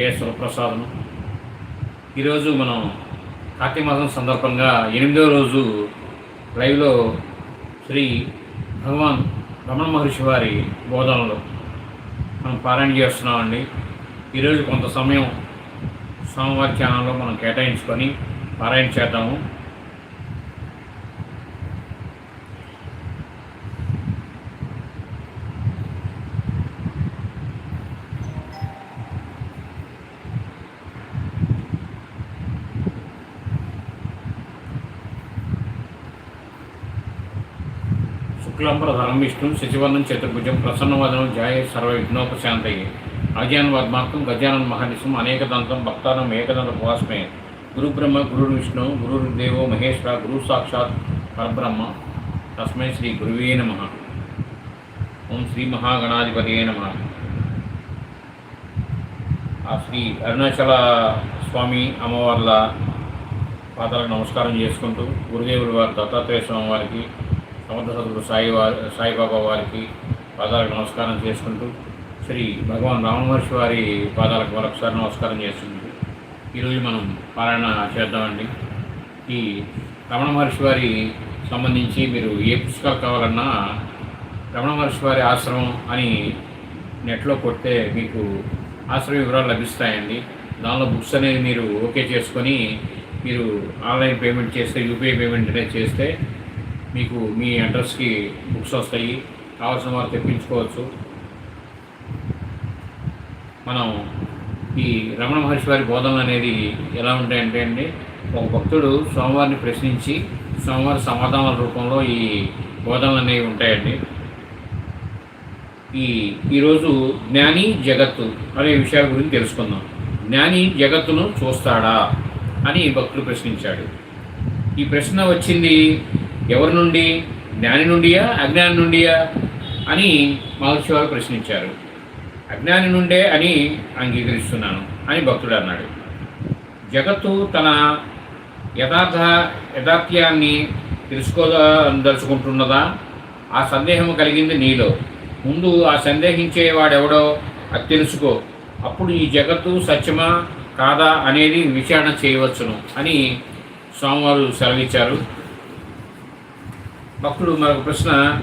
కేశ్వర ప్రసాదం ఈరోజు మనం కార్తీక మాసం సందర్భంగా ఎనిమిదవ రోజు లైవ్లో శ్రీ భగవాన్ రమణ మహర్షి వారి బోధనలు మనం పారాయణ చేస్తున్నామండి. ఈరోజు కొంత సమయం సోమవారి ఛానల్లో మనం కేటాయించుకొని పారాయణ చేద్దాము. శుక్లాంబరధరం విష్ణు శశివర్ణం చతుర్భుజం ప్రసన్నవదనం జాయ సర్వ విఘ్నోపశాంతయే అజ్ఞాన వర్మార్థం గజానన్ మహర్నిశం అనేక దంతం భక్తానం ఏకదంత ఉపాసమే గురు బ్రహ్మ గురు విష్ణు గురు దేవో మహేశ్వర గురు సాక్షాత్ పరబ్రహ్మ. తస్మై శ్రీ గురువే నమ. ఓం శ్రీ మహాగణాధిపతియే నమ. ఆ శ్రీ అరుణాచల స్వామి అమ్మవార్ల పాదాలకు నమస్కారం చేసుకుంటూ గురుదేవుల వారి దత్తాత్రేయ స్వామి వారికి సముద్ర సద్గురు సాయి వారి సాయిబాబా వారికి పాదాలకు నమస్కారం చేసుకుంటూ శ్రీ భగవాన్ రామ మహర్షి వారి పాదాలకు మరొకసారి నమస్కారం చేస్తుంది ఈరోజు మనం పారాయణ చేద్దామండి. ఈ రమణ మహర్షి వారి సంబంధించి మీరు ఏ పుస్తకాలు కావాలన్నా రమణ మహర్షి వారి ఆశ్రమం అని నెట్లో కొడితే మీకు ఆశ్రమ వివరాలు లభిస్తాయండి. దానిలో బుక్స్ అనేది మీరు ఓకే చేసుకొని మీరు ఆన్లైన్ పేమెంట్ చేస్తే యూపీఐ పేమెంట్ అనేది చేస్తే మీకు మీ అడ్రస్కి బుక్స్ వస్తాయి. కావాల్సిన వారు తెప్పించుకోవచ్చు. మనం ఈ రమణ మహర్షి వారి బోధనలు అనేది ఎలా ఉంటాయంటే అండి ఒక భక్తుడు స్వామివారిని ప్రశ్నించి స్వామివారి సమాధానాల రూపంలో ఈ బోధనలు అనేవి ఉంటాయండి. ఈ ఈరోజు జ్ఞాని జగత్తు అనే విషయాల గురించి తెలుసుకుందాం. జ్ఞాని జగత్తును చూస్తాడా అని భక్తుడు ప్రశ్నించాడు. ఈ ప్రశ్న వచ్చింది ఎవరి నుండి? జ్ఞాని నుండియా? అజ్ఞాని నుండియా? అని మహర్షి వారు ప్రశ్నించారు. అజ్ఞాని నుండే అని అంగీకరిస్తున్నాను అని భక్తుడు అన్నాడు. జగత్తు తన యథార్థ యథార్థ్యాన్ని తెలుసుకోదలుచుకుంటున్నదా ఆ సందేహం కలిగింది నీలో. ముందు ఆ సందేహించేవాడెవడో అది తెలుసుకో. అప్పుడు ఈ జగత్తు సత్యమా కాదా అనేది విచారణ చేయవచ్చును అని స్వామివారు సెలవిచ్చారు. భక్తుడు మరొక ప్రశ్న.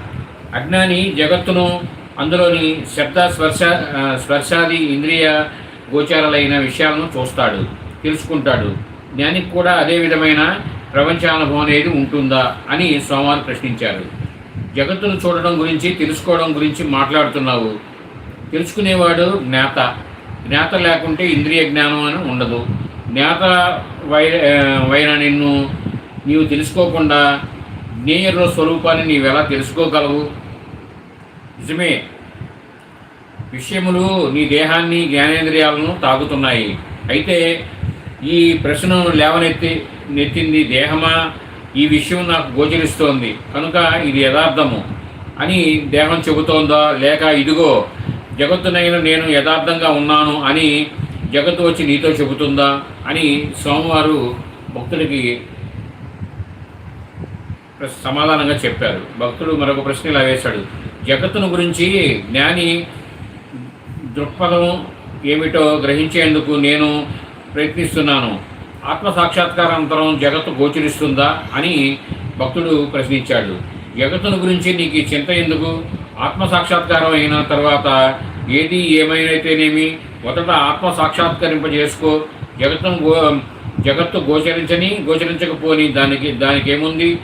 అజ్ఞాని జగత్తును అందులోని శబ్ద స్పర్శ స్పర్శాది ఇంద్రియ గోచారాలైన విషయాలను చూస్తాడు తెలుసుకుంటాడు. జ్ఞానికి కూడా అదే విధమైన ప్రపంచానుభవం అనేది ఉంటుందా అని స్వామివారు ప్రశ్నించారు. జగత్తును చూడడం గురించి తెలుసుకోవడం గురించి మాట్లాడుతున్నావు. తెలుసుకునేవాడు జ్ఞాత. జ్ఞాత లేకుంటే ఇంద్రియ జ్ఞానం అని ఉండదు. జ్ఞాత వై వైన నిన్ను నీవు తెలుసుకోకుండా జ్ఞేయ స్వరూపాన్ని నీవెలా తెలుసుకోగలవు? నిజమే. విషయములు నీ దేహాన్ని జ్ఞానేంద్రియాలను తాగుతున్నాయి. అయితే ఈ ప్రశ్నను లేవనెత్తి నెత్తింది దేహమా? ఈ విషయం నాకు గోచరిస్తోంది. కనుక ఇది యథార్థము అని దేహం చెబుతోందా? లేక ఇదిగో జగత్తునైన నేను యథార్థంగా ఉన్నాను అని జగత్తు వచ్చి నీతో చెబుతుందా? అని సోమవారు భక్తుడికి సమాధానంగా చెప్పారు. భక్తుడు మరొక ప్రశ్న ఇలా వేశాడు. జగత్తును గురించి జ్ఞాని దృక్పథం ఏమిటో గ్రహించేందుకు నేను ప్రయత్నిస్తున్నాను. ఆత్మ సాక్షాత్కారాంతరం జగత్తు గోచరిస్తుందా అని భక్తుడు ప్రశ్నించాడు. జగత్తును గురించి నీకు చింత ఎందుకు? ఆత్మ సాక్షాత్కారం అయిన తర్వాత ఏది ఏమైనైతేనేమి? మొదట ఆత్మ సాక్షాత్కరింపజేసుకో. జగత్తును గో జగత్తు గోచరించని గోచరించకపోని దానికి దానికి ఏముంది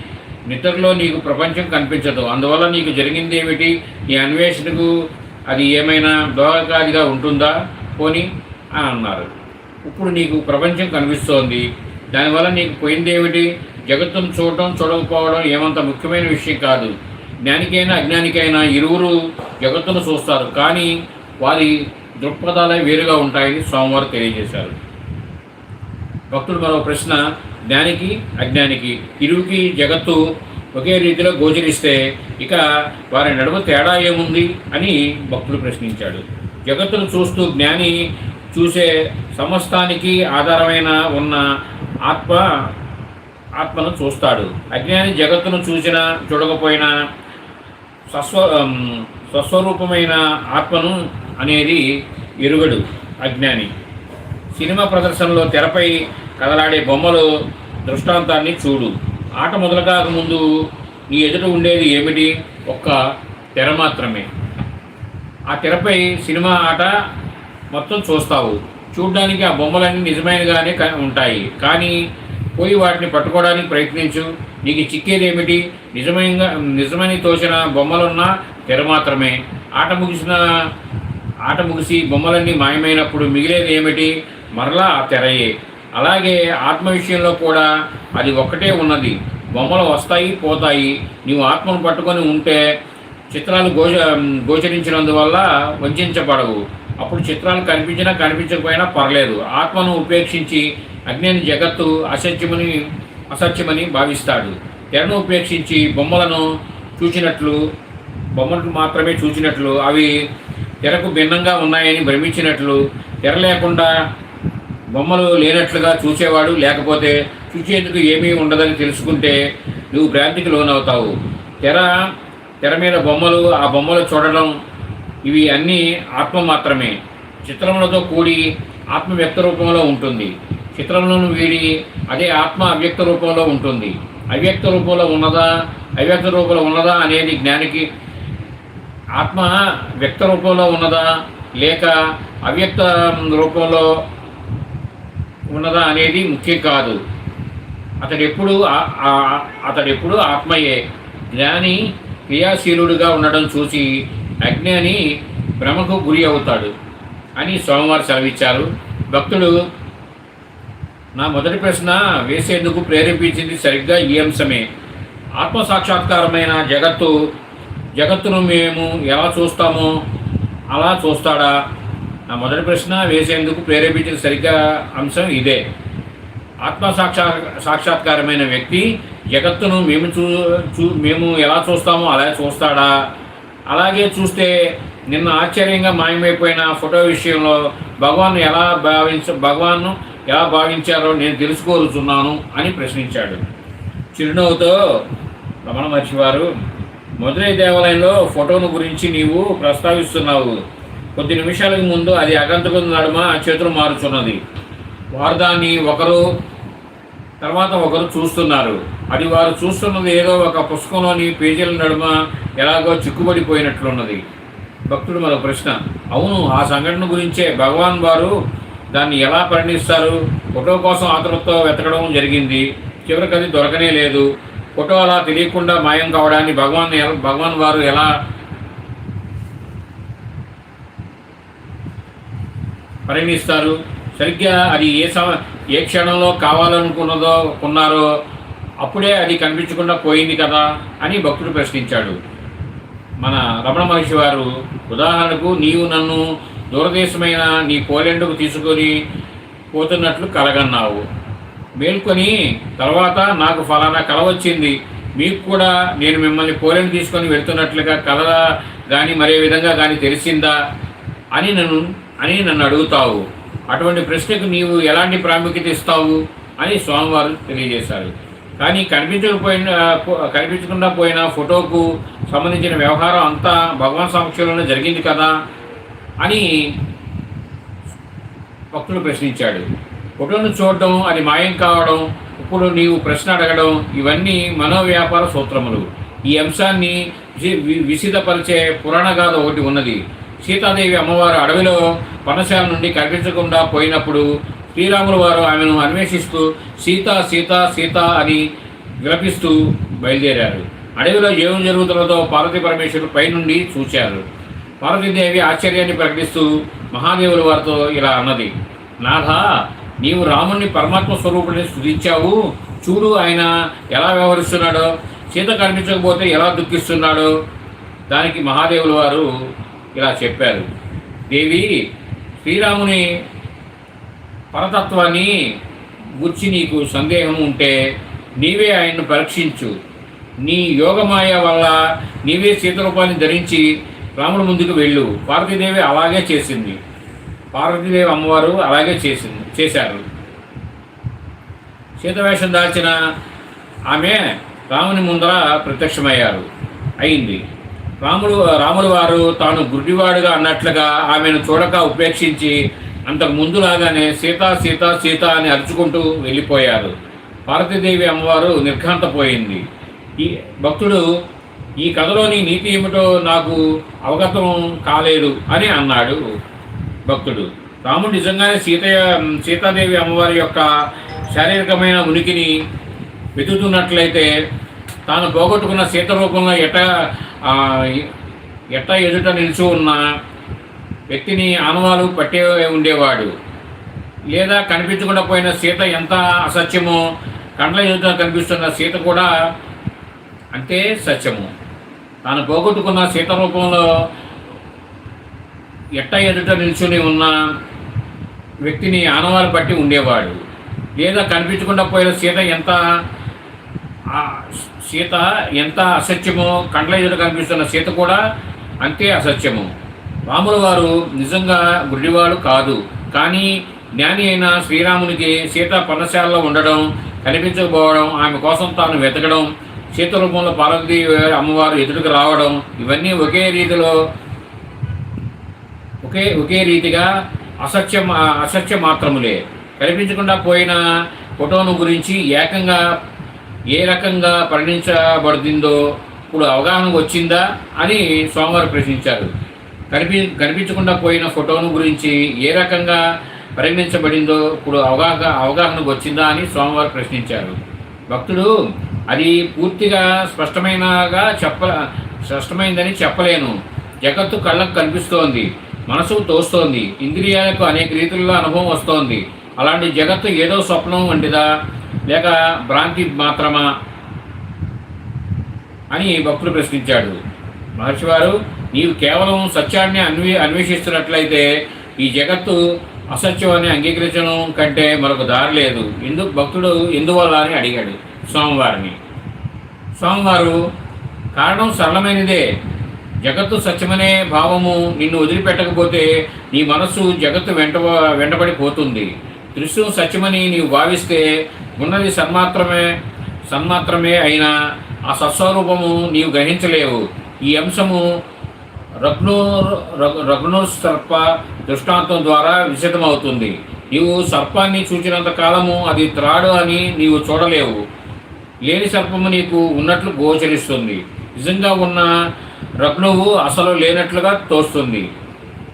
నిద్రలో నీకు ప్రపంచం కనిపించదు. అందువల్ల నీకు జరిగింది ఏమిటి? నీ అన్వేషణకు అది ఏమైనా దోహకాదిగా ఉంటుందా? పోని అని అన్నారు. ఇప్పుడు నీకు ప్రపంచం కనిపిస్తోంది. దానివల్ల నీకు పోయింది ఏమిటి? జగత్తును చూడటం చూడకపోవడం ఏమంత ముఖ్యమైన విషయం కాదు. జ్ఞానికైనా అజ్ఞానికైనా ఇరువురు జగత్తును చూస్తారు. కానీ వారి దృక్పథాలే వేరుగా ఉంటాయని సోమవారం తెలియజేశారు. భక్తుడు మరో ప్రశ్న జ్ఞానికి అజ్ఞానికి. ఇరువుకి జగత్తు ఒకే రీతిలో గోచరిస్తే ఇక వారి నడుమ తేడా ఏముంది అని భక్తుడు ప్రశ్నించాడు. జగత్తును చూస్తూ జ్ఞాని చూసే సమస్తానికి ఆధారమైన ఉన్న ఆత్మ ఆత్మను చూస్తాడు. అజ్ఞాని జగత్తును చూసినా చూడకపోయినా స్వస్వ స్వస్వరూపమైన ఆత్మను అనేది ఎరుగడు అజ్ఞాని. సినిమా ప్రదర్శనలో తెరపై కదలాడే బొమ్మలు దృష్టాంతాన్ని చూడు. ఆట మొదలుకాక ముందు నీ ఎదుట ఉండేది ఏమిటి? ఒక్క తెర మాత్రమే. ఆ తెరపై సినిమా ఆట మొత్తం చూస్తావు. చూడడానికి ఆ బొమ్మలన్నీ నిజమైనగానే ఉంటాయి. కానీ పోయి వాటిని పట్టుకోవడానికి ప్రయత్నించు. నీకు చిక్కేది ఏమిటి? నిజమైన నిజమని తోచిన బొమ్మలున్న తెర మాత్రమే. ఆట ముగిసిన ఆట ముగిసి బొమ్మలన్నీ మాయమైనప్పుడు మిగిలేది ఏమిటి? మరలా ఆ తెరయే. అలాగే ఆత్మ విషయంలో కూడా అది ఒక్కటే ఉన్నది. బొమ్మలు వస్తాయి పోతాయి. నీవు ఆత్మను పట్టుకొని ఉంటే చిత్రాలు గోచ గోచరించినందువల్ల వంచబడవు. అప్పుడు చిత్రాలు కనిపించినా కనిపించకపోయినా పర్లేదు. ఆత్మను ఉపేక్షించి అజ్ఞాని జగత్తు అసత్యమని అసత్యమని భావిస్తాడు. తెరను ఉపేక్షించి బొమ్మలను చూచినట్లు బొమ్మలు మాత్రమే చూచినట్లు అవి తెరకు భిన్నంగా ఉన్నాయని భ్రమించినట్లు తెర లేకుండా బొమ్మలు లేనట్లుగా చూసేవాడు లేకపోతే చూసేందుకు ఏమీ ఉండదని తెలుసుకుంటే నువ్వు భ్రాంతికి లోనవుతావు. తెర తెర మీద బొమ్మలు ఆ బొమ్మలు చూడడం ఇవి అన్నీ ఆత్మ మాత్రమే. చిత్రములతో కూడి ఆత్మ వ్యక్త రూపంలో ఉంటుంది. చిత్రములను వీడి అదే ఆత్మ అవ్యక్త రూపంలో ఉంటుంది. అవ్యక్త రూపంలో ఉన్నదా అవ్యక్త రూపంలో ఉన్నదా అనేది జ్ఞానికి ఆత్మ వ్యక్త రూపంలో ఉన్నదా లేక అవ్యక్త రూపంలో ఉన్నదా అనేది ముఖ్యం కాదు. అతడెప్పుడు అతడెప్పుడు ఆత్మయే. జ్ఞాని క్రియాశీలుడుగా ఉండడం చూసి అజ్ఞాని భ్రమకు గురి అవుతాడు అని సోమవారం సెలవిచ్చారు. భక్తుడు నా మొదటి ప్రశ్న వేసేందుకు ప్రేరేపించింది సరిగ్గా ఈ అంశమే. ఆత్మ సాక్షాత్కారమైన జగత్తు జగత్తును మేము ఎలా చూస్తామో అలా చూస్తాడా? నా మొదటి ప్రశ్న వేసేందుకు ప్రేరేపించిన సరిగ్గా అంశం ఇదే. ఆత్మ సాక్షా సాక్షాత్కారమైన వ్యక్తి జగత్తును మేము చూ చూ మేము ఎలా చూస్తామో అలా చూస్తాడా? అలాగే చూస్తే నిన్న ఆశ్చర్యంగా మాయమైపోయిన ఫోటో విషయంలో భగవాన్ ఎలా భావించ భగవాన్ను ఎలా భావించారో నేను తెలుసుకోరుచున్నాను అని ప్రశ్నించాడు. చిరునవ్వుతో రమణ మహర్షి వారు మధురై దేవాలయంలో ఫోటోను గురించి నీవు ప్రస్తావిస్తున్నావు. కొద్ది నిమిషాలకు ముందు అది అగంతకుని నడుమ చేతులు మారుచున్నది. వారు దాన్ని ఒకరు తర్వాత ఒకరు చూస్తున్నారు. అది వారు చూస్తున్నది ఏదో ఒక పుస్తకంలోని పేజీల నడుమ ఎలాగో చిక్కుబడిపోయినట్లున్నది. భక్తుడు మరో ప్రశ్న అవును ఆ సంఘటన గురించే భగవాన్ వారు దాన్ని ఎలా పరిణిస్తారు? ఫోటో కోసం ఆతృతతో వెతకడం జరిగింది. చివరికి అది దొరకనే లేదు. ఫోటో అలా తెలియకుండా మాయం కావడాన్ని భగవాన్ భగవాన్ వారు ఎలా పరిగణిస్తారు సరిగ్గా అది ఏ సమ ఏ క్షణంలో కావాలనుకున్నదో కొన్నారో అప్పుడే అది కనిపించకుండా పోయింది కదా అని భక్తుడు ప్రశ్నించాడు. మన రమణ మహర్షి వారు ఉదాహరణకు నీవు నన్ను దూరదేశమైన నీ పోలెండ్కు తీసుకొని పోతున్నట్లు కలగన్నావు. మేల్కొని తర్వాత నాకు ఫలానా కల వచ్చింది. మీకు కూడా నేను మిమ్మల్ని పోలెండ్ తీసుకొని వెళ్తున్నట్లుగా కల కానీ మరే విధంగా కానీ తెలిసిందా అని నన్ను అని నన్ను అడుగుతావు. అటువంటి ప్రశ్నకు నీవు ఎలాంటి ప్రాముఖ్యత ఇస్తావు అని స్వామివారు తెలియజేశారు. కానీ కనిపించకపోయిన కనిపించకుండా పోయిన ఫోటోకు సంబంధించిన వ్యవహారం అంతా భగవాన్ సమక్షంలోనే జరిగింది కదా అని భక్తులు ప్రశ్నించాడు. ఫోటోను చూడడం అది మాయం కావడం ఇప్పుడు నీవు ప్రశ్న అడగడం ఇవన్నీ మనోవ్యాపార సూత్రములు. ఈ అంశాన్ని వి- విసిదపరిచే పురాణగాథ ఒకటి ఉన్నది. సీతాదేవి అమ్మవారు అడవిలో పర్ణశాల నుండి కనిపించకుండా పోయినప్పుడు శ్రీరాములు వారు ఆమెను అన్వేషిస్తూ సీత సీత సీత అని విలపిస్తూ బయలుదేరారు. అడవిలో ఏం జరుగుతున్నదో పార్వతీ పరమేశ్వరుడు పైనుండి చూశారు. పార్వతీదేవి ఆశ్చర్యాన్ని ప్రకటిస్తూ మహాదేవుల వారితో ఇలా అన్నది నాథ నీవు రాముణ్ణి పరమాత్మ స్వరూపుడిని స్థుతించావు. చూడు ఆయన ఎలా వ్యవహరిస్తున్నాడో. సీత కనిపించకపోతే ఎలా దుఃఖిస్తున్నాడో. దానికి మహాదేవుల వారు ఇలా చెప్పారు. దేవి శ్రీరాముని పరతత్వాన్ని గుర్చి నీకు సందేహం ఉంటే నీవే ఆయన్ను పరీక్షించు. నీ యోగమాయ వల్ల నీవే సీతరూపాన్ని ధరించి రాముడు ముందుకు వెళ్ళు. పార్వతీదేవి అలాగే చేసింది. పార్వతీదేవి అమ్మవారు అలాగే చేసింది చేశారు. సీతవేషం దాల్చిన ఆమె రాముని ముందర ప్రత్యక్షమయ్యారు. అయింది. రాముడు రాముడు వారు తాను గుడ్డివాడుగా అన్నట్లుగా ఆమెను చూడక ఉపేక్షించి అంతకు ముందులాగానే సీత సీత సీత అని అరుచుకుంటూ వెళ్ళిపోయారు. పార్వతీదేవి అమ్మవారు నిర్ఘాంతపోయింది. ఈ భక్తుడు ఈ కథలోని నీతి ఏమిటో నాకు అవగతం కాలేదు అని అన్నాడు భక్తుడు. రాముడు నిజంగానే సీతయ్య సీతాదేవి అమ్మవారి యొక్క శారీరకమైన ఉనికిని వెతుకుతున్నట్లయితే తాను పోగొట్టుకున్న సీత రూపంలో ఎట ఎట్ట ఎదుట నిలిచి ఉన్న వ్యక్తిని ఆనవాలు పట్టే ఉండేవాడు. లేదా కనిపించకుండా పోయిన సీత ఎంత అసత్యమో కండ్ల ఎదుట కనిపిస్తున్న సీత కూడా అంతే సత్యము. తాను పోగొట్టుకున్న సీత రూపంలో ఎట్ట ఎదుట నిల్చుని ఉన్న వ్యక్తిని ఆనవాలు పట్టి ఉండేవాడు. లేదా కనిపించకుండా పోయిన సీత ఎంత సీత ఎంత అసత్యమో కండ్ల ఎదురు కనిపిస్తున్న సీత కూడా అంతే అసత్యము. రాముల వారు నిజంగా గుడ్డివాడు కాదు. కానీ జ్ఞాని అయిన శ్రీరామునికి సీత పర్ణశాలలో ఉండడం కనిపించకపోవడం ఆమె కోసం తాను వెతకడం సీత రూపంలో పార్వతీ అమ్మవారు ఎదుటికి రావడం ఇవన్నీ ఒకే రీతిలో ఒకే ఒకే రీతిగా అసత్యం అసత్య మాత్రములే. కనిపించకుండా పోయిన ఫోటోను గురించి ఏకంగా ఏ రకంగా పరిగణించబడుతుందో ఇప్పుడు అవగాహన వచ్చిందా అని సోమవారం ప్రశ్నించారు. కనిపి కనిపించకుండా పోయిన ఫోటోను గురించి ఏ రకంగా పరిగణించబడిందో ఇప్పుడు అవగాహన అవగాహనకు వచ్చిందా అని సోమవారం ప్రశ్నించారు. భక్తుడు అది పూర్తిగా స్పష్టమైనగా చెప్ప స్పష్టమైందని చెప్పలేను. జగత్తు కళ్ళకు కనిపిస్తోంది మనసుకు తోస్తోంది ఇంద్రియాలకు అనేక రీతుల్లో అనుభవం వస్తోంది. అలాంటి జగత్తు ఏదో స్వప్నం వంటిదా? లేక భ్రాంతి మాత్రమా? అని భక్తుడు ప్రశ్నించాడు. మహర్షి వారు నీవు కేవలం సత్యాన్ని అన్వే అన్వేషిస్తున్నట్లయితే ఈ జగత్తు అసత్యం అని అంగీకరించడం కంటే మరొక దారి లేదు. ఎందుకు? భక్తుడు ఎందువల్ల అని అడిగాడు స్వామివారిని. స్వామివారు కారణం సరళమైనదే. జగత్తు సత్యమనే భావము నిన్ను వదిలిపెట్టకపోతే నీ మనస్సు జగత్తు వెంట వెంటబడిపోతుంది. దృశ్యం సత్యమని నీవు భావిస్తే ఉన్నది సన్మాత్రమే సన్మాత్రమే అయినా ఆ సత్స్వరూపము నీవు గ్రహించలేవు. ఈ అంశము రగ్ను రఘ్నో సర్ప దృష్టాంతం ద్వారా విషితమవుతుంది నీవు సర్పాన్ని చూచినంత కాలము అది త్రాడు అని నీవు చూడలేవు. లేని సర్పము నీకు ఉన్నట్లు గోచరిస్తుంది. నిజంగా ఉన్న రగ్నువు అసలు లేనట్లుగా తోస్తుంది.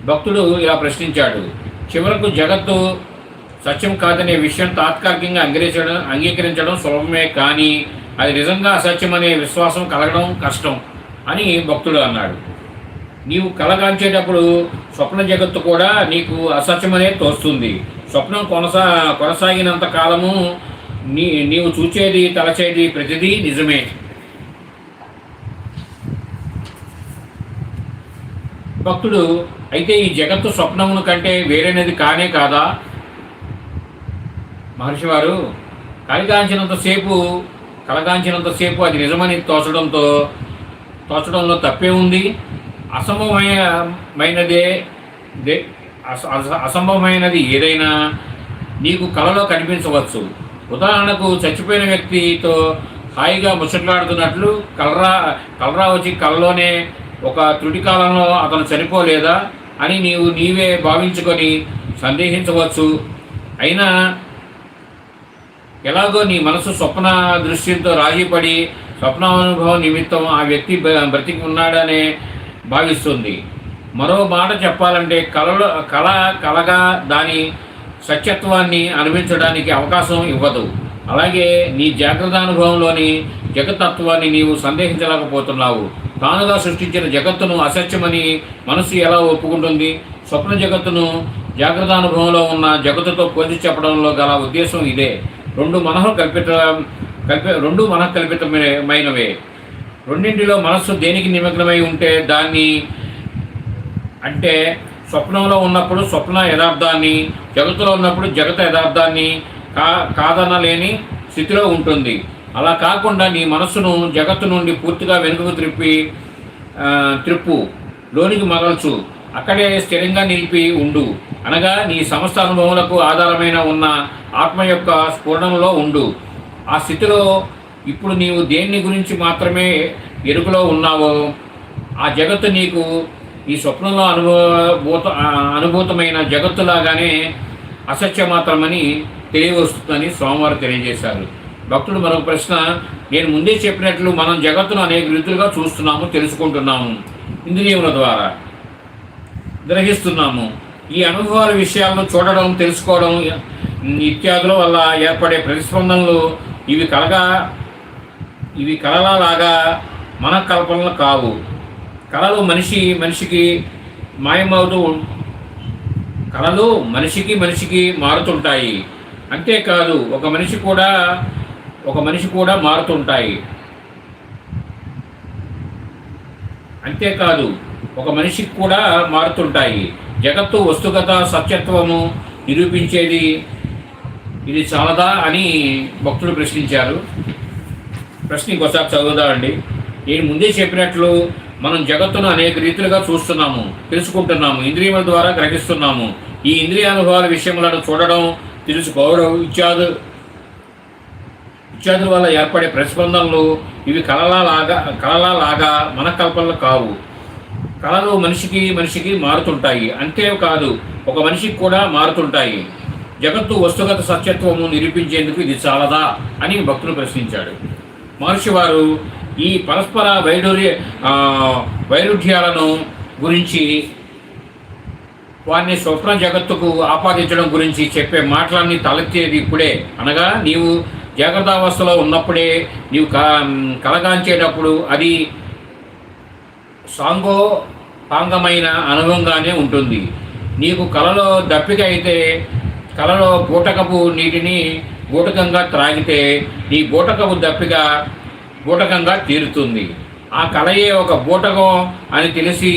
భక్తుడు ఇలా ప్రశ్నించాడు. చివరకు జగత్తు సత్యం కాదనే విషయం తాత్కాలికంగా అంగీకరించడం అంగీకరించడం సులభమే కానీ అది నిజంగా అసత్యం అనే విశ్వాసం కలగడం కష్టం అని భక్తుడు అన్నాడు. నీవు కలగాంచేటప్పుడు స్వప్న జగత్తు కూడా నీకు అసత్యమనే తోస్తుంది. స్వప్నం కొనసా కొనసాగినంత కాలము నీ నీవు చూచేది తలచేది ప్రతిదీ నిజమే. భక్తుడు అయితే ఈ జగత్తు స్వప్నమును కంటే వేరేనది కానే కాదా? మహర్షి వారు కలిగాంచినంతసేపు కలగాంచినంతసేపు అది నిజమని తోచడంతో తోచడంలో తప్పే ఉంది. అసంభవమైనదే దే- అస- అస- అసంభవమైనది ఏదైనా నీకు కలలో కనిపించవచ్చు. ఉదాహరణకు చచ్చిపోయిన వ్యక్తితో హాయిగా ముచ్చట్లాడుతున్నట్లు కలరా కలరా వచ్చి కలలోనే ఒక త్రుటి కాలంలో అతను చనిపోలేదా అని నీవు నీవే భావించుకొని సందేహించవచ్చు. అయినా ఎలాగో నీ మనసు స్వప్న దృశ్యంతో రాజీపడి స్వప్నానుభవం నిమిత్తం ఆ వ్యక్తి బ్రతికి ఉన్నాడనే భావిస్తుంది. మరో మాట చెప్పాలంటే కళలో కళ కళగా దాని సత్యత్వాన్ని అనుభవించడానికి అవకాశం ఇవ్వదు. అలాగే నీ జాగ్రత్త అనుభవంలోని జగతత్వాన్ని నీవు సందేహించలేకపోతున్నావు. తానుగా సృష్టించిన జగత్తును అసత్యమని మనసు ఎలా ఒప్పుకుంటుంది? స్వప్న జగత్తును జాగ్రత్త అనుభవంలో ఉన్న జగత్తుతో పోల్చి చెప్పడంలో గల ఉద్దేశం ఇదే. రెండు మనహం కల్పిత కల్పి రెండు మనః కల్పితమైనవే రెండింటిలో మనస్సు దేనికి నిమగ్నమై ఉంటే దాన్ని అంటే స్వప్నంలో ఉన్నప్పుడు స్వప్న యథార్థాన్ని జగత్తులో ఉన్నప్పుడు జగత యథార్థాన్ని కా కాదనలేని స్థితిలో ఉంటుంది. అలా కాకుండా నీ మనస్సును జగత్తు నుండి పూర్తిగా వెనుకకు త్రిప్పి త్రిప్పు లోనికి మరల్చు. అక్కడే స్థిరంగా నిలిపి ఉండు. అనగా నీ సమస్త అనుభవములకు ఆధారమైన ఉన్న ఆత్మ యొక్క స్ఫురణంలో ఉండు. ఆ స్థితిలో ఇప్పుడు నీవు దేన్ని గురించి మాత్రమే ఎరుకలో ఉన్నావో ఆ జగత్తు నీకు ఈ స్వప్నంలో అనుభూత అనుభూతమైన జగత్తులాగానే అసత్య మాత్రమని తెలియవస్తుందని స్వామివారు తెలియజేశారు. భక్తుడు మరొక ప్రశ్న నేను ముందే చెప్పినట్లు మనం జగత్తును అనేక రీతులుగా చూస్తున్నాము తెలుసుకుంటున్నాము. ఇంద్రియముల ద్వారా. గ్రహిస్తున్నాము. ఈ అనుభవాల విషయాలను చూడడం తెలుసుకోవడం ఇత్యాదుల వల్ల ఏర్పడే ప్రతిస్పందనలు ఇవి కలగా ఇవి కలలాగా మన కల్పనలు కావు. కళలు మనిషి మనిషికి మాయమవుతూ కళలు మనిషికి మనిషికి మారుతుంటాయి. అంతేకాదు ఒక మనిషి కూడా ఒక మనిషి కూడా మారుతుంటాయి. అంతేకాదు ఒక మనిషికి కూడా మారుతుంటాయి. జగత్తు వస్తుగత సత్యత్వము నిరూపించేది ఇది చాలదా అని భక్తులు ప్రశ్నించారు. ప్రశ్న ఇంకోసారి చదువుదా అండి నేను ముందే చెప్పినట్లు మనం జగత్తును అనేక రీతిలుగా చూస్తున్నాము తెలుసుకుంటున్నాము ఇంద్రియముల ద్వారా గ్రహిస్తున్నాము. ఈ ఇంద్రియ అనుభవాల విషయములను చూడడం తెలుసుకోవడం ఇత్యాదు ఇత్యాదుల వల్ల ఏర్పడే ప్రతిస్పందనలు ఇవి కళలాగా కళలాగా మన కల్పనలు కావు. కళలు మనిషికి మనిషికి మారుతుంటాయి. అంతేకాదు ఒక మనిషికి కూడా మారుతుంటాయి. జగత్తు వస్తుగత సత్యత్వము నిరూపించేందుకు ఇది చాలదా అని భక్తులు ప్రశ్నించాడు మహర్షి వారు ఈ పరస్పర వైడూర్య వైరుధ్యాలను గురించి వారిని స్వప్న జగత్తుకు ఆపాదించడం గురించి చెప్పే మాటలన్నీ తలెత్తేది ఇప్పుడే. అనగా నీవు జాగ్రత్తావస్థలో ఉన్నప్పుడే నీవు క కలగాంచేటప్పుడు అది సాంగోపాంగమైన అనుభవంగానే ఉంటుంది. నీకు కలలో దప్పిక అయితే కలలో బూటకపు నీటిని బూటకంగా త్రాగితే నీ బూటకపు దప్పిక బూటకంగా తీరుతుంది. ఆ కలయే ఒక బూటకం అని తెలిసి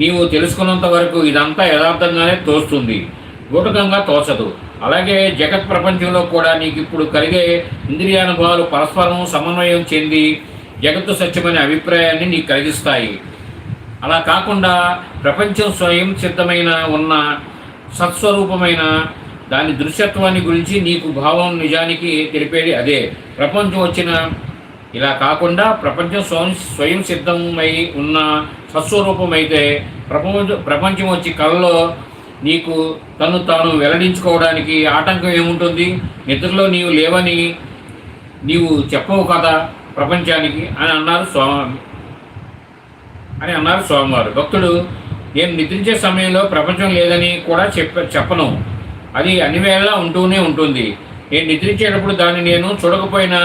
నీవు తెలుసుకున్నంత వరకు ఇదంతా యథార్థంగానే తోస్తుంది. బూటకంగా తోచదు. అలాగే జగత్ ప్రపంచంలో కూడా నీకు ఇప్పుడు కలిగే ఇంద్రియానుభవాలు పరస్పరం సమన్వయం చెంది జగత్తు సత్యమనే అభిప్రాయాన్ని నీకు కలిగిస్తాయి. అలా కాకుండా ప్రపంచం స్వయం సిద్ధమైన ఉన్న సత్స్వరూపమైన దాని దృశ్యత్వాన్ని గురించి నీకు భావం నిజానికి తెలిపేది అదే. ప్రపంచం వచ్చిన ఇలా కాకుండా ప్రపంచం స్వయం స్వయం సిద్ధమై ఉన్న సత్స్వరూపమైతే ప్రపంచ ప్రపంచం వచ్చి కళ్ళలో నీకు తను తాను వెల్లడించుకోవడానికి ఆటంకం ఏముంటుంది? నిద్రలో నీవు లేవని నీవు చెప్పవు కదా ప్రపంచానికి అని అన్నారు స్వామి. అని అన్నారు స్వామివారు. భక్తుడు నేను నిద్రించే సమయంలో ప్రపంచం లేదని కూడా చెప్ప చెప్పను. అది అన్ని వేళలా ఉంటూనే ఉంటుంది. నేను నిద్రించేటప్పుడు దాన్ని నేను చూడకపోయినా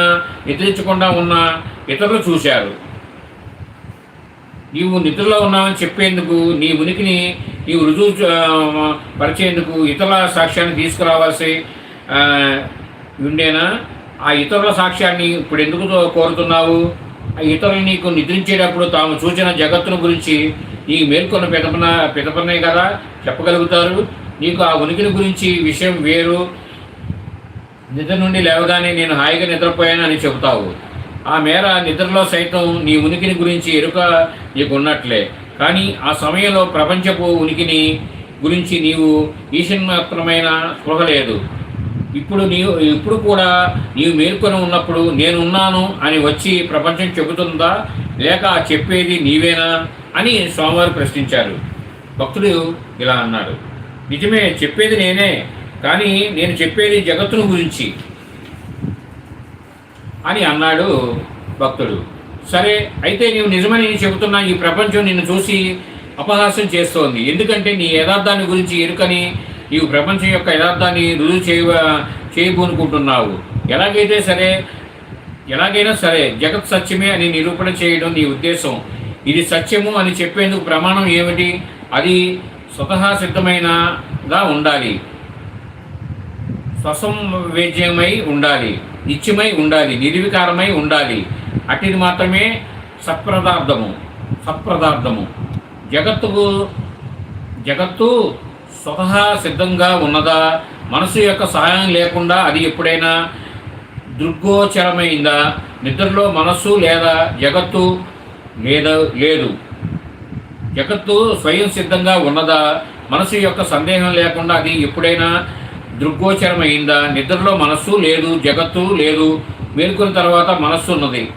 నిద్రించకుండా ఉన్న ఇతరులు చూశారు. నీవు నిద్రలో ఉన్నావని చెప్పేందుకు నీ ఉనికిని నీవు రుజువు పరిచేందుకు ఇతరుల సాక్ష్యాన్ని తీసుకురావాల్సి ఉండేనా? ఆ ఇతరుల సాక్ష్యాన్ని ఇప్పుడు ఎందుకు కోరుతున్నావు? ఇతరులు నీకు నిద్రించేటప్పుడు తాము చూచిన జగత్తును గురించి నీ మేల్కొన్న పెదపన పెదపనే కదా? చెప్పగలుగుతారు? నీకు ఆ ఉనికిని గురించి విషయం వేరు. నిద్ర నుండి లేవగానే నేను హాయిగా నిద్రపోయాను అని చెబుతావు. ఆ మేర నిద్రలో సైతం నీ ఉనికిని గురించి ఎరుక నీకు ఉన్నట్లే కానీ ఆ సమయంలో ప్రపంచపు ఉనికిని గురించి నీవు ఈశన్మాత్రమైన స్పృహ లేదు ఇప్పుడు నీవు ఇప్పుడు కూడా నీవు మేల్కొని ఉన్నప్పుడు నేను ఉన్నాను అని వచ్చి ప్రపంచం చెబుతుందా? లేక చెప్పేది నీవేనా? అని స్వామివారు ప్రశ్నించారు. భక్తుడు ఇలా అన్నాడు. నిజమే చెప్పేది నేనే కానీ నేను చెప్పేది జగత్తును గురించి అని అన్నాడు భక్తుడు. సరే అయితే నీవు నిజమని చెబుతున్నా ఈ ప్రపంచం నిన్ను చూసి అపహాస్యం చేస్తోంది. ఎందుకంటే నీ యథార్థాన్ని గురించి ఎరుకని నీవు ప్రపంచం యొక్క యథార్థాన్ని రుజువు చేయ చేయబోనుకుంటున్నావు. ఎలాగైతే సరే ఎలాగైనా సరే జగత్ సత్యమే అని నిరూపణ చేయడం నీ ఉద్దేశం. ఇది సత్యము అని చెప్పేందుకు ప్రమాణం ఏమిటి? అది స్వతహా సిద్ధమైనగా ఉండాలి. స్వసంవేద్యమై ఉండాలి. నిత్యమై ఉండాలి. నిర్వికారమై ఉండాలి. అటిది మాత్రమే సత్ప్రదార్థము. సత్ప్రదార్థము. జగత్తుకు జగత్తు స్వతహా సిద్ధంగా ఉన్నదా? మనసు యొక్క సహాయం లేకుండా అది ఎప్పుడైనా దృగ్గోచరమైందా? నిద్రలో మనస్సు లేదా జగత్తు లేదా లేదు. జగత్తు స్వయం సిద్ధంగా ఉన్నదా? మనసు యొక్క సందేహం లేకుండా అది ఎప్పుడైనా దృగ్గోచరమైందా? నిద్రలో మనస్సు లేదు జగత్తు లేదు మేలుకున్న తర్వాత మనస్సు ఉన్నది.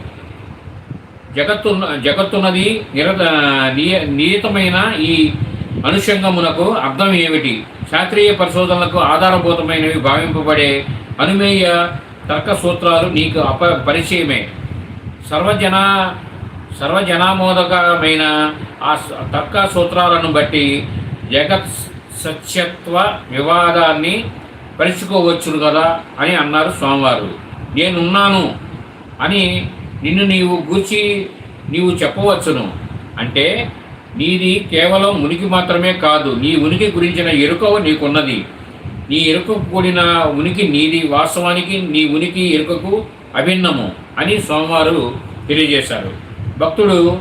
జగత్తున్న జగత్తున్నది నిర నియ నియతమైన ఈ అనుషంగమునకు అర్థం ఏమిటి? శాస్త్రీయ పరిశోధనలకు ఆధారభూతమైనవి భావింపబడే అనుమేయ తర్క సూత్రాలు నీకు అప పరిచయమే. సర్వజన సర్వజనామోదకమైన ఆ తర్క సూత్రాలను బట్టి జగత్ సత్యత్వ వివాదాన్ని పరుచుకోవచ్చును కదా అని అన్నారు స్వామివారు. నేనున్నాను అని నిన్ను నీవు గూర్చి నీవు చెప్పవచ్చును. అంటే నీది కేవలం ఉనికి మాత్రమే కాదు నీ ఉనికి గురించిన ఎరుక నీకున్నది. నీ ఎరుకకు కూడిన ఉనికి నీది వాస్తవానికి నీ ఉనికి ఎరుకకు అభిన్నము అని స్వామివారు తెలియజేశారు. భక్తుడు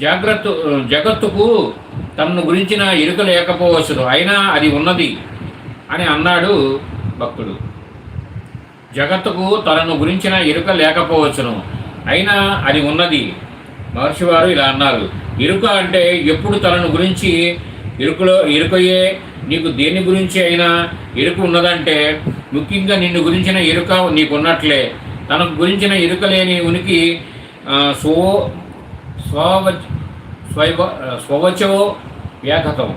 జాగ్రత్త జగత్తుకు తనను గురించిన ఎరుక లేకపోవచ్చును అయినా అది ఉన్నది అని అన్నాడు భక్తుడు. జగత్తుకు తనను గురించిన ఎరుక లేకపోవచ్చును అయినా అది ఉన్నది. మహర్షి వారు ఇలా అన్నారు ఇరుక అంటే ఎప్పుడు తనను గురించి ఇరుకులో ఇరుకయే? నీకు దేని గురించి అయినా ఇరుకు ఉన్నదంటే ముఖ్యంగా నిన్ను గురించిన ఎరుక నీకున్నట్లే. తనకు గురించిన ఇరుక లేని ఉనికి ఆ, స్వ స్వవ స్వైవ స్వవచో వ్యాఘతం.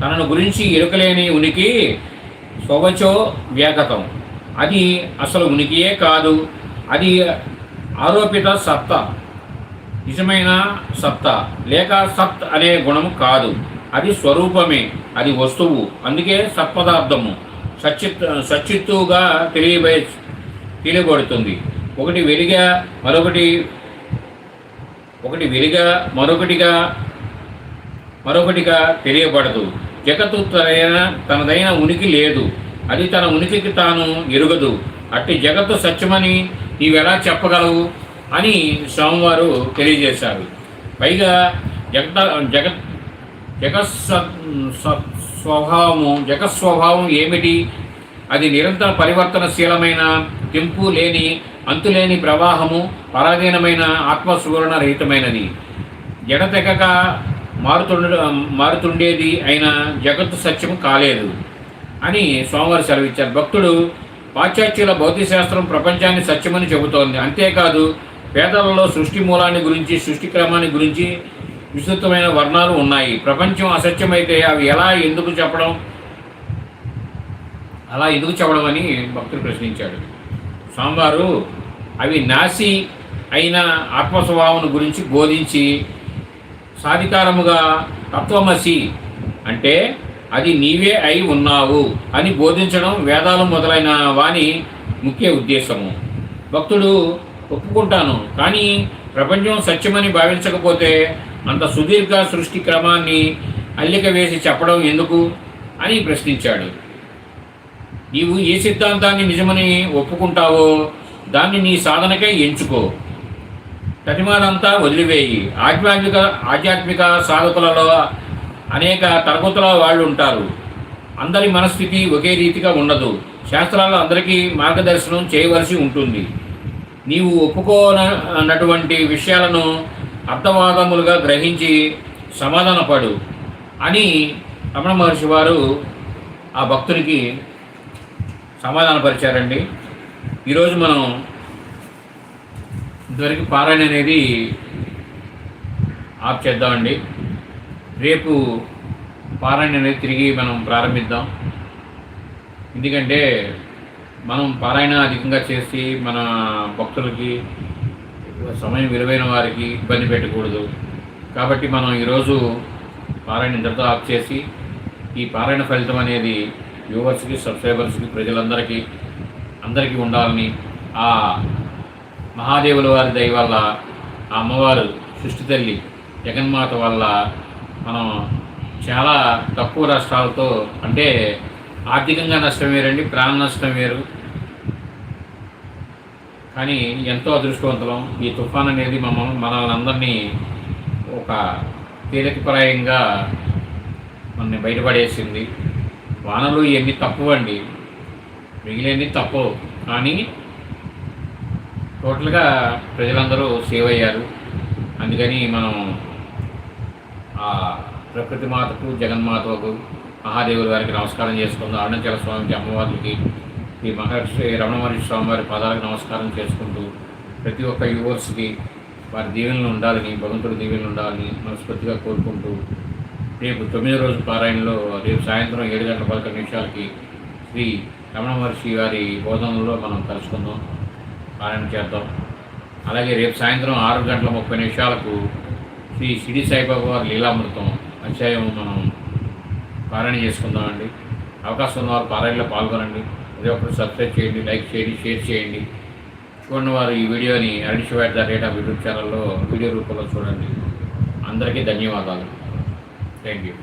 తనను గురించి ఇరుకలేని ఉనికి స్వవచో వ్యాఘతం. అది అసలు ఉనికియే కాదు. అది ఆరోపిత సత్త. నిజమైన సత్త. లేక సత్ అనే గుణము కాదు. అది స్వరూపమే. అది వస్తువు. అందుకే సత్పదార్థము సచిత్ సచిత్తుగా తెలియబే తెలియబడుతుంది. ఒకటి వెలిగా మరొకటి ఒకటి వెలిగా మరొకటిగా మరొకటిగా తెలియబడదు. జగత్తు తనైన తనదైన ఉనికి లేదు. అది తన ఉనికికి తాను ఎరుగదు. అట్టి జగత్తు సత్యమని నీవెలా చెప్పగలవు అని స్వామివారు తెలియజేశారు. పైగా జగత జగత్ జగత్ స్వభావము జగత్ ఏమిటి? అది నిరంతర పరివర్తనశీలమైన తెంపు లేని అంతులేని ప్రవాహము పరాధీనమైన ఆత్మస్ఫూరణ రహితమైనది జడతెగక మారుతుండ మారుతుండేది అయిన జగత్తు సత్యము కాలేదు అని స్వామివారు సెలవిచ్చారు. భక్తుడు పాశ్చాత్యుల భౌతిక శాస్త్రం ప్రపంచాన్ని సత్యమని చెబుతోంది. అంతేకాదు పేదలలో సృష్టి మూలాన్ని గురించి సృష్టి క్రమాన్ని గురించి విస్తృతమైన వర్ణాలు ఉన్నాయి. ప్రపంచం అసత్యమైతే అవి ఎలా ఎందుకు చెప్పడం? అలా ఎందుకు చెప్పడం అని భక్తుడు ప్రశ్నించాడు స్వామివారు అవి నాసి అయిన ఆత్మస్వభావం గురించి బోధించి సాధికారముగా తత్వమసి అంటే అది నీవే అయి ఉన్నావు అని బోధించడం వేదాలు మొదలైన వాని ముఖ్య ఉద్దేశము. భక్తుడు ఒప్పుకుంటాను కానీ ప్రపంచం సత్యమని భావించకపోతే అంత సుదీర్ఘ సృష్టి క్రమాన్ని అల్లిక వేసి చెప్పడం ఎందుకు అని ప్రశ్నించాడు. నీవు ఏ సిద్ధాంతాన్ని నిజమని ఒప్పుకుంటావో దాన్ని నీ సాధనకై ఎంచుకో. ప్రతిమాదంతా వదిలివేయి. ఆధ్యాత్మిక ఆధ్యాత్మిక సాధకులలో అనేక తరగతుల వాళ్ళు ఉంటారు. అందరి మనస్థితి ఒకే రీతిగా ఉండదు. శాస్త్రాలు అందరికీ మార్గదర్శనం చేయవలసి ఉంటుంది. నీవు ఒప్పుకోనటువంటి విషయాలను అర్థవాదములుగా గ్రహించి సమాధానపడు అని రమణ మహర్షి వారు ఆ భక్తునికి సమాధానపరిచారండి. ఈరోజు మనం ఇంతవరకు పారాయణ అనేది ఆప్ చేద్దామండి. రేపు పారాయణ అనేది తిరిగి మనం ప్రారంభిద్దాం. ఎందుకంటే మనం పారాయణ అధికంగా చేసి మన భక్తులకి సమయం విలువైన వారికి ఇబ్బంది పెట్టకూడదు. కాబట్టి మనం ఈరోజు పారాయణ ఇంతటితో ఆఫ్ చేసి ఈ పారాయణ ఫలితం అనేది వ్యూవర్స్కి సబ్స్క్రైబర్స్కి ప్రజలందరికీ అందరికీ ఉండాలని ఆ మహాదేవుల వారి దయ వల్ల ఆ అమ్మవారు సృష్టి తల్లి జగన్మాత వల్ల మనం చాలా తక్కువ రాష్ట్రాలతో అంటే ఆర్థికంగా నష్టం వేరండి ప్రాణ నష్టం వేరు. కానీ ఎంతో అదృష్టవంతులం. ఈ తుఫాన్ అనేది మమ్మల్ని మనల్ని అందరినీ ఒక తేలికప్రాయంగా మనని బయటపడేసింది. వానలు ఇవన్నీ తక్కువండి మిగిలినవి తప్పవు. కానీ టోటల్గా ప్రజలందరూ సేవ్ అయ్యారు అందుకని మనం ఆ ప్రకృతి మాతకు జగన్మాతకు మహాదేవుల వారికి నమస్కారం చేసుకుందాం. అరుణాచల స్వామికి అమ్మవారికి ఈ మహర్షి రమణ మహర్షి స్వామి వారి పాదాలకు నమస్కారం చేసుకుంటూ ప్రతి ఒక్క యువర్స్కి వారి దీవెనలు ఉండాలని భగవంతుడి దీవెనలు ఉండాలని మనస్ఫూర్తిగా కోరుకుంటూ రేపు తొమ్మిదో రోజు పారాయణలో రేపు సాయంత్రం ఏడు గంటల పదకొండు నిమిషాలకి శ్రీ రమణ మహర్షి వారి బోధనలో మనం కలుసుకుందాం. పారాయణ చేద్దాం. అలాగే రేపు సాయంత్రం ఆరు గంటల ముప్పై నిమిషాలకు శ్రీ షిడి సాయిబాబా వారి లీలామృతం అధ్యాయం మనం పారాయణ చేసుకుందామండి. అవకాశం ఉన్నవారు పారాయణలో పాల్గొనండి. అదే ఒకటి సబ్స్క్రైబ్ చేయండి లైక్ చేయండి షేర్ చేయండి. చూడండి వారు ఈ వీడియోని అడిషి ద రేట్ ఆఫ్ యూట్యూబ్ ఛానల్లో వీడియో రూపంలో చూడండి. అందరికీ ధన్యవాదాలు. Thank you